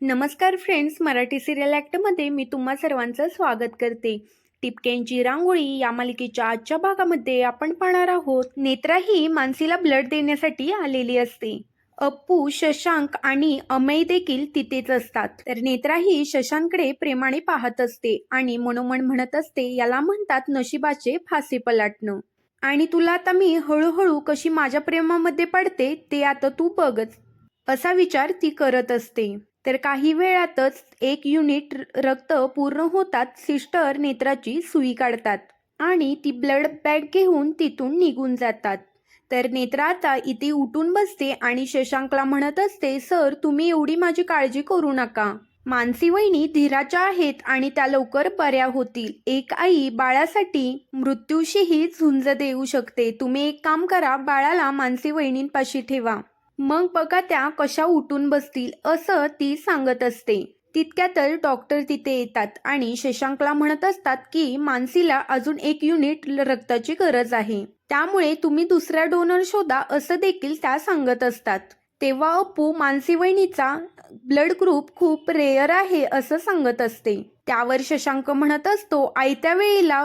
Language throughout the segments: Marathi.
नमस्कार फ्रेंड्स मराठी सिरियल ॲक्टमध्ये मी तुम्हा सर्वांचं स्वागत करते. टिपक्यांची रांगोळी या मालिकेच्या आजच्या भागामध्ये आपण पाहणार आहोत. नेत्रा ही मानसीला ब्लड देण्यासाठी आलेली असते. अप्पू शशांक आणि अमय देखील तिथेच असतात. तर नेत्रा ही शशांककडे प्रेमाने पाहत असते आणि मनोमन म्हणत असते याला म्हणतात नशिबाचे फासे पलाटणं. आणि तुला आता मी हळूहळू कशी माझ्या प्रेमामध्ये पडते ते आता तू बघच असा विचार ती करत असते. तर काही वेळातच एक युनिट र- रक्त पूर्ण होतात सिस्टर नेत्राची सुई काढतात आणि ती ब्लड बॅग घेऊन तिथून निघून जातात. तर नेत्रा आता इथे उठून बसते आणि शशांकला म्हणत असते सर तुम्ही एवढी माझी काळजी करू नका. मानसी वहिनी धीराच्या आहेत आणि त्या लवकर बऱ्या होतील. एक आई बाळासाठी मृत्यूशीही झुंज देऊ शकते. तुम्ही एक काम करा बाळाला मानसी वहिनींपाशी ठेवा. मग बघा त्या कशा उठून बसतील असं ती सांगत असते. तितक्यातच डॉक्टर तिथे येतात आणि शशांकला म्हणत असतात की मानसीला अजून एक युनिट रक्ताची गरज आहे. त्यामुळे तुम्ही दुसरा डोनर शोधा असं देखील त्या सांगत असतात. तेव्हा अप्पू मानसी वहिनीचा ब्लड ग्रुप खूप रेअर आहे असं सांगत असते. त्यावर शशांक म्हणत असतो आयत्या वेळेला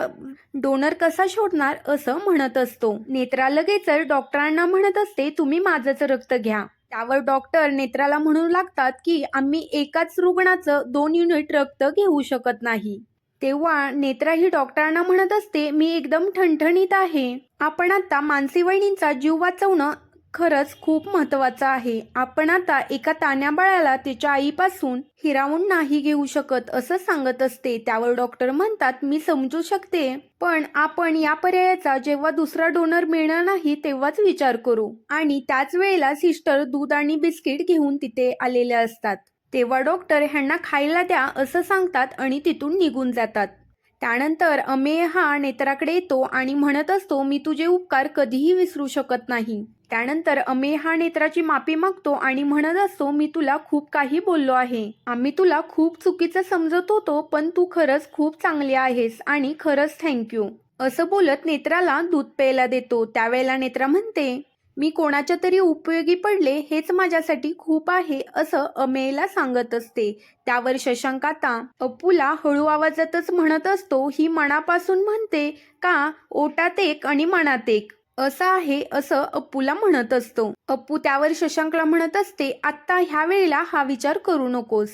डोनर कसा शोधणार असं म्हणत असतो. नेत्रा लगेच डॉक्टरांना म्हणत असते तुम्ही माझंच रक्त घ्या. त्यावर डॉक्टर नेत्राला म्हणू लागतात की आम्ही एकाच रुग्णाचं दोन युनिट रक्त घेऊ शकत नाही. तेव्हा नेत्रा ही डॉक्टरांना म्हणत असते मी एकदम ठणठणीत आहे. आपण आता मानसी वहिनींचा जीव वाचवणं खरंच खूप महत्त्वाचा आहे. आपण आता एका तान्या बाळाला त्याच्या आईपासून हिरावून नाही घेऊ शकत असं सांगत असते. त्यावर डॉक्टर म्हणतात मी समजू शकते पण आपण या पर्यायाचा जेव्हा दुसरा डोनर मिळणार नाही तेव्हाच विचार करू. आणि त्याच वेळेला सिस्टर दूध आणि बिस्किट घेऊन तिथे आलेल्या असतात. तेव्हा डॉक्टर ह्यांना खायला द्या असं सांगतात आणि तिथून निघून जातात. त्यानंतर अमेय हा नेत्राकडे येतो आणि म्हणत असतो मी तुझे उपकार कधीही विसरू शकत नाही. त्यानंतर अमेय हा नेत्राची माफी मागतो आणि म्हणत असतो मी तुला खूप काही बोललो आहे. आम्ही तुला खूप चुकीचं समजत होतो पण तू खरंच खूप चांगली आहेस आणि खरंच थँक्यू असं बोलत नेत्राला दूध प्यायला देतो. त्यावेळेला नेत्रा म्हणते मी कोणाच्या तरी उपयोगी पडले हेच माझ्यासाठी खूप आहे असं अमेयला सांगत असते. त्यावर शशांक आता अप्पूला हळू आवाजातच म्हणत असतो. ही मनापासून म्हणते का ओटात एक आणि मनात एक असं आहे असं अप्पूला म्हणत असतो. अप्पू त्यावर शशांकला म्हणत असते आत्ता ह्या वेळेला हा विचार करू नकोस.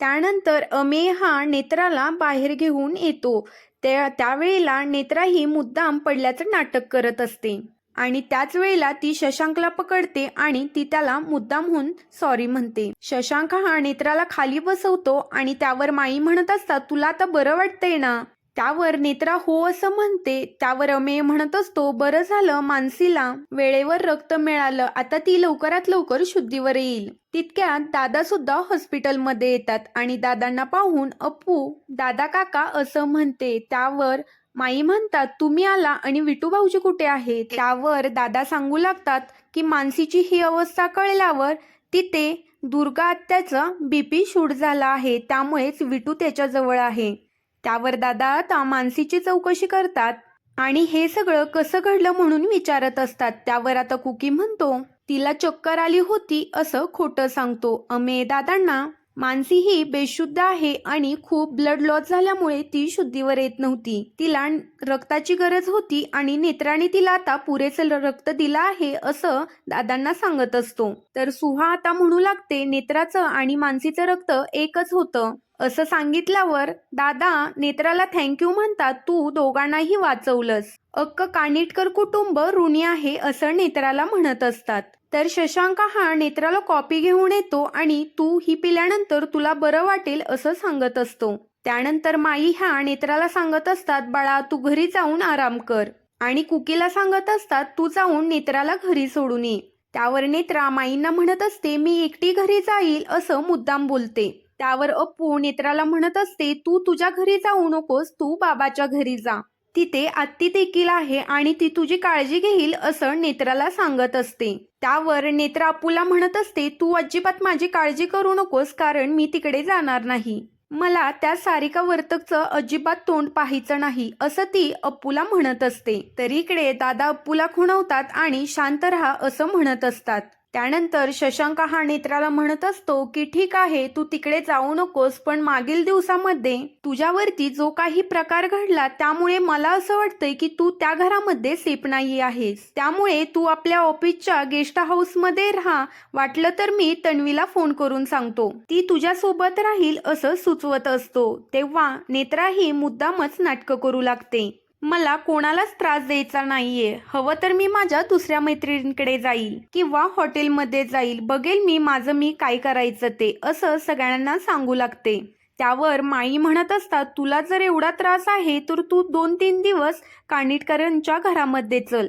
त्यानंतर अमेय हा नेत्राला बाहेर घेऊन येतो. त्या त्यावेळेला नेत्रा ही मुद्दाम पडल्याचं नाटक करत असते. आणि त्याच वेळेला ती शशांकला पकडते आणि ती त्याला मुद्दामहून सॉरी म्हणते. शशांक हा नेत्राला खाली बसवतो आणि त्यावर माई म्हणत असता तुला आता बरं वाटतंय ना? त्यावर नेत्रा हो असं म्हणते. त्यावर अमेय म्हणत असतो बरं झालं मानसीला वेळेवर रक्त मिळालं. आता ती लवकरात लवकर शुद्धीवर येईल. तितक्यात दादा सुद्धा हॉस्पिटलमध्ये येतात आणि दादांना पाहून अप्पू दादा काका असं म्हणते. त्यावर माई म्हणतात तुम्ही आला आणि विटू भाऊजी कुठे आहे? त्यावर दादा सांगू लागतात की मानसीची ही अवस्था कळल्यावर तिथे दुर्गा आत्याचा बीपी शूट झाला आहे. त्यामुळेच विटू त्याच्याजवळ आहे. त्यावर दादा आता मानसीची चौकशी करतात. आणि हे सगळं कसं घडलं म्हणून विचारत असतात. त्यावर आता कुकी म्हणतो तिला चक्कर आली होती असं खोटं सांगतो. अमे दादांना मानसी ही बेशुद्ध आहे आणि खूप ब्लड लॉस झाल्यामुळे ती शुद्धीवर येत नव्हती. तिला रक्ताची गरज होती आणि नेत्राने तिला आता पुरेसे रक्त दिलं आहे असं दादांना सांगत असतो. तर सुहा आता म्हणू लागते नेत्राचं आणि मानसीचं रक्त एकच होतं. असं सांगितल्यावर दादा नेत्राला थँक्यू म्हणतात तू दोघांनाही वाचवलंस. अक्क कानिटकर कुटुंब ऋणी आहे असं नेत्राला म्हणत असतात. तर शशांक हा नेत्राला कॉपी घेऊन येतो आणि तू ही पिल्यानंतर तुला बरं वाटेल असं सांगत असतो. त्यानंतर माई ह्या नेत्राला सांगत असतात बाळा तू घरी जाऊन आराम कर. आणि कुकीला सांगत असतात तू जाऊन नेत्राला घरी सोडून ये. त्यावर नेत्रा माईंना म्हणत असते मी एकटी घरी जाईल असं मुद्दाम बोलते. त्यावर अप्पू नेत्राला म्हणत असते तू तुझ्या घरी जाऊ नकोस तू बाबाच्या घरी जा. तिथे आत्ती देखील आहे आणि ती तुझी काळजी घेईल असं नेत्राला सांगत असते. त्यावर नेत्रा अप्पूला म्हणत असते तू अजिबात माझी काळजी करू नकोस कारण मी तिकडे जाणार नाही. मला त्या सारिका वर्तकचं अजिबात तोंड पाहायचं नाही असं ती अप्पूला म्हणत असते. तर इकडे दादा अप्पूला खुणवतात आणि शांत राहा असं म्हणत असतात. त्यानंतर शशांक हा नेत्राला म्हणत असतो की ठीक आहे तू तिकडे जाऊ नकोस पण मागील दिवसामध्ये तुझ्यावरती जो काही प्रकार घडला त्यामुळे मला असं वाटतंय की तू त्या घरामध्ये सेफ नाही आहेस. त्यामुळे तू आपल्या ऑफिसच्या गेस्ट हाऊसमध्ये राहा. वाटलं तर मी तन्वीला फोन करून सांगतो. ती तुझ्या सोबत राहील असं सुचवत असतो. तेव्हा नेत्राही मुद्दामच नाटकं करू लागते. मला कोणालाच त्रास द्यायचा नाहीये. हवं तर मी माझ्या दुसऱ्या मैत्रिणीकडे जाईल किंवा हॉटेलमध्ये जाईल. बघेल मी माझं मी काय करायचं ते असं सगळ्यांना सांगू लागते. त्यावर माई म्हणत असतात तुला जर एवढा त्रास आहे तर तू दोन तीन दिवस कानिटकरांच्या घरामध्ये चल.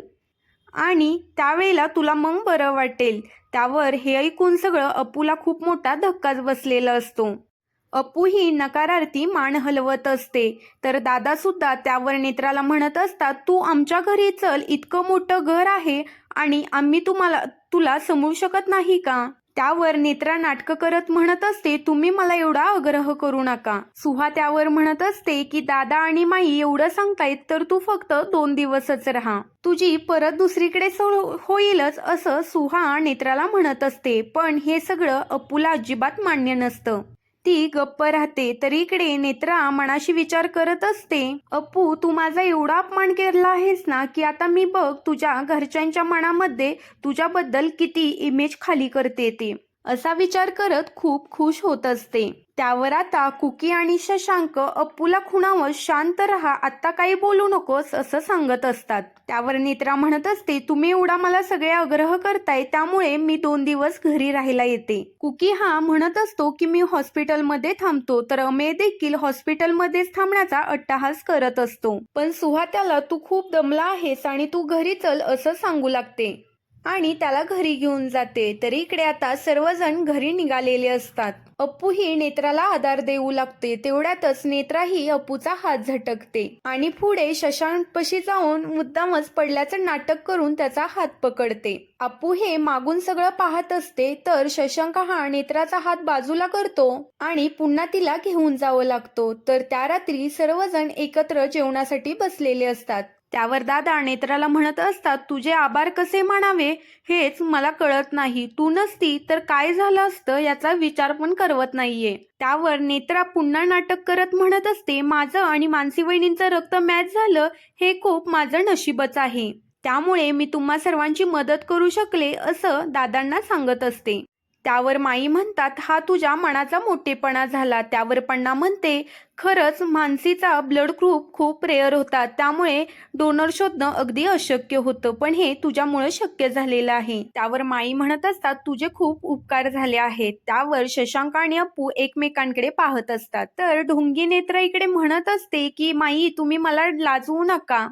आणि त्यावेळेला तुला मग बरं वाटेल. त्यावर हे ऐकून सगळं अपूला खूप मोठा धक्काच बसलेला असतो. अप्पू ही नकारार्थी मान हलवत असते. तर दादा सुद्धा त्यावर नेत्राला म्हणत असतात तू आमच्या घरी चल इतकं मोठं घर आहे आणि आम्ही तुम्हाला तुला समजू शकत नाही का? त्यावर नेत्रा नाटकं करत म्हणत असते तुम्ही मला एवढा आग्रह करू नका. सुहा त्यावर म्हणत असते की दादा आणि माई एवढं सांगतायत तर तू फक्त दोन दिवसच राहा. तुझी परत दुसरीकडे सोड होईलच असं सुहा नेत्राला म्हणत असते. पण हे सगळं अप्पूला अजिबात मान्य नसतं. ती गप्प राहते. तर इकडे नेत्रा मनाशी विचार करत असते अप्पू तू माझा एवढा अपमान केला आहेस ना की आता मी बघ तुझ्या घरच्यांच्या मनामध्ये तुझ्याबद्दल किती इमेज खाली करते ते. असा विचार करत खूप खुश होत असते. त्यावर आता कुकी आणि शशांक अप्पूला खुणावं शांत रहा आत्ता काही बोलू नकोस असं सांगत असतात. त्यावर नेत्रा म्हणत असते तुम्ही एवढा मला सगळे आग्रह करताय त्यामुळे मी दोन दिवस घरी राहायला येते. कुकी हा म्हणत असतो की मी हॉस्पिटलमध्ये थांबतो. तर अमे देखील हॉस्पिटलमध्येच थांबण्याचा अट्टाहास करत असतो. पण सुहा त्याला तू खूप दमला आहेस आणि तू घरी चल असं सांगू लागते. आणि त्याला घरी घेऊन जाते. तरी इकडे आता सर्वजण घरी निघालेले असतात. अप्पू ही नेत्राला आधार देऊ लागते. तेवढ्यातच नेत्राही अप्पूचा हात झटकते. आणि पुढे शशांकपाशी जाऊन मुद्दामच पडल्याचं नाटक करून त्याचा हात पकडते. अप्पू हे मागून सगळं पाहत असते तर शशांक हा नेत्राचा हात बाजूला करतो आणि पुन्हा तिला घेऊन जावं लागतो. तर त्या रात्री सर्वजण एकत्र जेवणासाठी बसलेले असतात. त्यावर दादा नेत्राला म्हणत असतात तुझे आभार कसे मानावे? हेच मला कळत नाही. तू नसती तर काय झालं असतं याचा विचार पण करवत नाहीये. त्यावर नेत्रा पुन्हा नाटक करत म्हणत असते माझं आणि मानसी वहिनींचं रक्त मॅच झालं हे खूप माझं नशीबच आहे. त्यामुळे मी तुम्हा सर्वांची मदत करू शकले असं दादांना सांगत असते. त्यावर माई म्हणतात हा तुझ्या मनाचा मोठेपणा झाला. त्यावर पण्णा म्हणते खरंच मानसीचा ब्लड ग्रुप खूप रेअर होता. त्यामुळे डोनर शोधणं अगदी अशक्य होतं. पण हे तुझ्यामुळं शक्य झालेलं आहे. त्यावर माई म्हणत असतात तुझे खूप उपकार झाले आहेत. त्यावर शशांक आणि अप्पू एकमेकांकडे पाहत असतात. तर ढोंगी नेत्र इकडे म्हणत असते की माई तुम्ही मला लाजवू नका.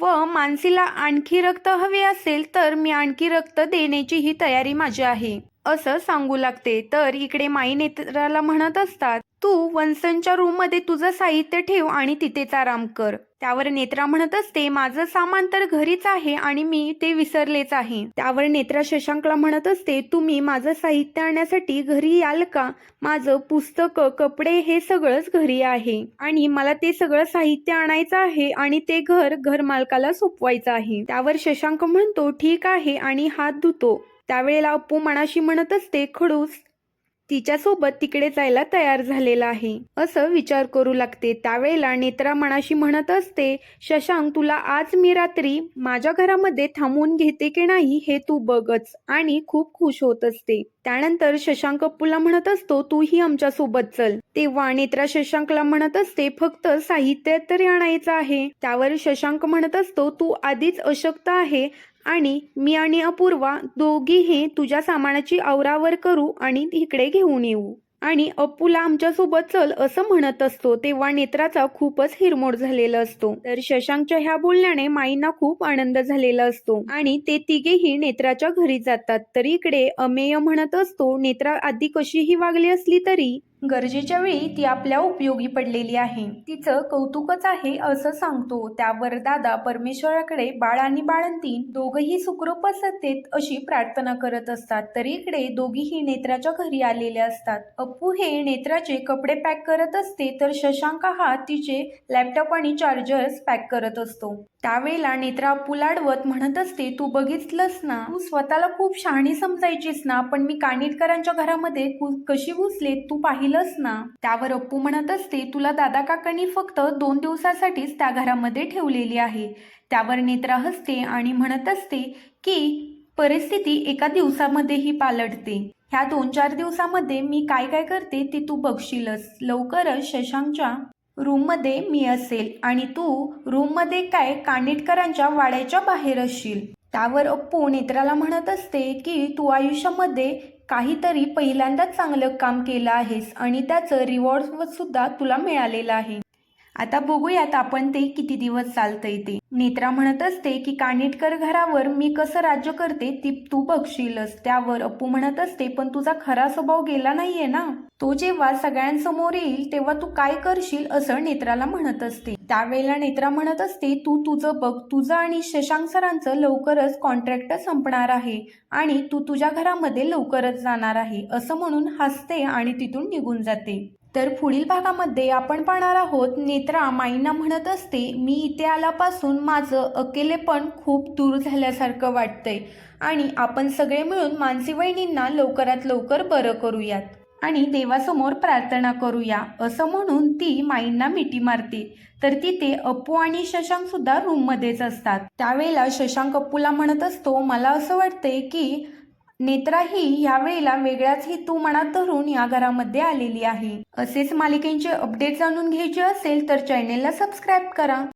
व मानसीला आणखी रक्त हवे असेल तर मी आणखी रक्त देण्याची ही तयारी माझी आहे. असं सांगू लागते. तर इकडे माई नेत्राला म्हणत असतात तू वंसनच्या रूममध्ये तुझं साहित्य ठेव आणि तिथेच आराम कर. त्यावर नेत्रा म्हणत असते माझं सामान तर घरीच आहे आणि मी ते विसरलेच आहे. त्यावर नेत्रा शशांकला म्हणत असते तुम्ही माझं साहित्य आणण्यासाठी घरी याल का? माझं पुस्तक कपडे हे सगळंच घरी आहे आणि मला ते सगळं साहित्य आणायचं आहे आणि ते घर घरमालकाला सोपवायचं आहे. त्यावर शशांक म्हणतो ठीक आहे आणि हात धुतो. त्यावेळेला अप्पू मनाशी म्हणत असते खडूस तिच्यासोबत तिकडे जायला तयार झालेला आहे. असं विचार करू लागते. त्यावेळेला नेत्रा मनाशी म्हणत असते शशांक तुला आज मी रात्री माझ्या घरामध्ये थांबवून घेते की नाही हे तू बघच आणि खूप खुश होत असते. त्यानंतर शशांक अप्पूला म्हणत असतो तूही आमच्यासोबत चल. तेव्हा नेत्रा शशांकला म्हणत असते फक्त साहित्य तरी आणायचं आहे. त्यावर शशांक म्हणत असतो तू आधीच अशक्त आहे आणि मी आणि अपूर्वा दोघीही तुझ्या सामानाची आवरावर करू आणि इकडे घेऊन येऊ. आणि अप्पूला आमच्यासोबत चल असं म्हणत असतो तेव्हा नेत्राचा खूपच हिरमोड झालेला असतो. तर शशांकच्या ह्या बोलण्याने माईंना खूप आनंद झालेला असतो. आणि ते तिघेही नेत्राच्या घरी जातात. तर इकडे अमेय म्हणत असतो नेत्रा आधी कशीही वागली असली तरी गरजेच्या वेळी ती आपल्या उपयोगी पडलेली आहे. तिचं कौतुकच आहे असं सांगतो. त्यावर दादा परमेश्वराकडे बाळ आणि बाळंती दोघही सुखरूप असतेत अशी प्रार्थना करत असतात. तर इकडे दोघीही नेत्राच्या घरी आलेले असतात. अप्पू हे नेत्राचे कपडे पॅक करत असते तर शशांक हा तिचे लॅपटॉप आणि चार्जर्स पॅक करत असतो. त्यावेळेला नेत्रा अप्पूला अडवत म्हणत असते तू बघितलंस ना? तू स्वतःला खूप शहाणी समजायचीस ना? पण मी कानिटकरांच्या घरामध्ये कु- कशी घुसले? तू पाहिलंस ना त्यावर अप्पू म्हणत असते तुला दादा काकांनी फक्त दोन दिवसासाठीच त्या घरामध्ये ठेवलेली आहे. त्यावर नेत्रा हसते आणि म्हणत असते की परिस्थिती एका दिवसामध्येही पालटते. ह्या दोन चार दिवसामध्ये मी काय काय करते ते तू बघशीलच लवकरच शशांकच्या रूममध्ये मी असेल आणि तू रूममध्ये काय कानेटकरांच्या वाड्याच्या बाहेर असशील त्यावर अप्पू नेत्राला म्हणत असते की तू आयुष्यामध्ये काहीतरी पहिल्यांदाच चांगलं काम केलं आहेस आणि त्याचं रिवॉर्ड सुद्धा तुला मिळालेलं आहे. आता बघूयात आपण ते किती दिवस चालतंय ते. नेत्रा म्हणत असते की कानिटकर घरावर मी कसं राज्य करते ती तू बघशीलच. त्यावर अप्पू म्हणत असते पण तुझा खरा स्वभाव गेला नाहीये ना? तो जेव्हा सगळ्यांसमोर येईल तेव्हा तू काय करशील असं नेत्राला म्हणत असते. त्यावेळेला नेत्रा म्हणत असते तू तुझं बघ तुझं आणि शशांक सरांचं लवकरच कॉन्ट्रॅक्ट संपणार आहे आणि तू तुझ्या घरामध्ये लवकरच जाणार आहे असं म्हणून हसते आणि तिथून निघून जाते. तर पुढील भागामध्ये आपण पाहणार आहोत नेत्रा माईंना म्हणत असते मी इथे आल्यापासून माझं अकेलेपण खूप दूर झाल्यासारखं वाटतंय आणि आपण सगळे मिळून मानसी वहिनींना लवकरात लवकर बरं करूयात आणि देवासमोर प्रार्थना करूया असं म्हणून ती माईंना मिठी मारते. तर तिथे अप्पू आणि शशांक सुद्धा रूममध्येच असतात. त्यावेळेला शशांक अप्पूला म्हणत असतो मला असं वाटतंय की नेत्रा ही यावेळेला वेगळाच हेतू मनात धरून या घरामध्ये आलेली आहे. असेच मालिकेंचे अपडेट जाणून घ्यायचे असेल तर चॅनेलला सबस्क्राईब करा.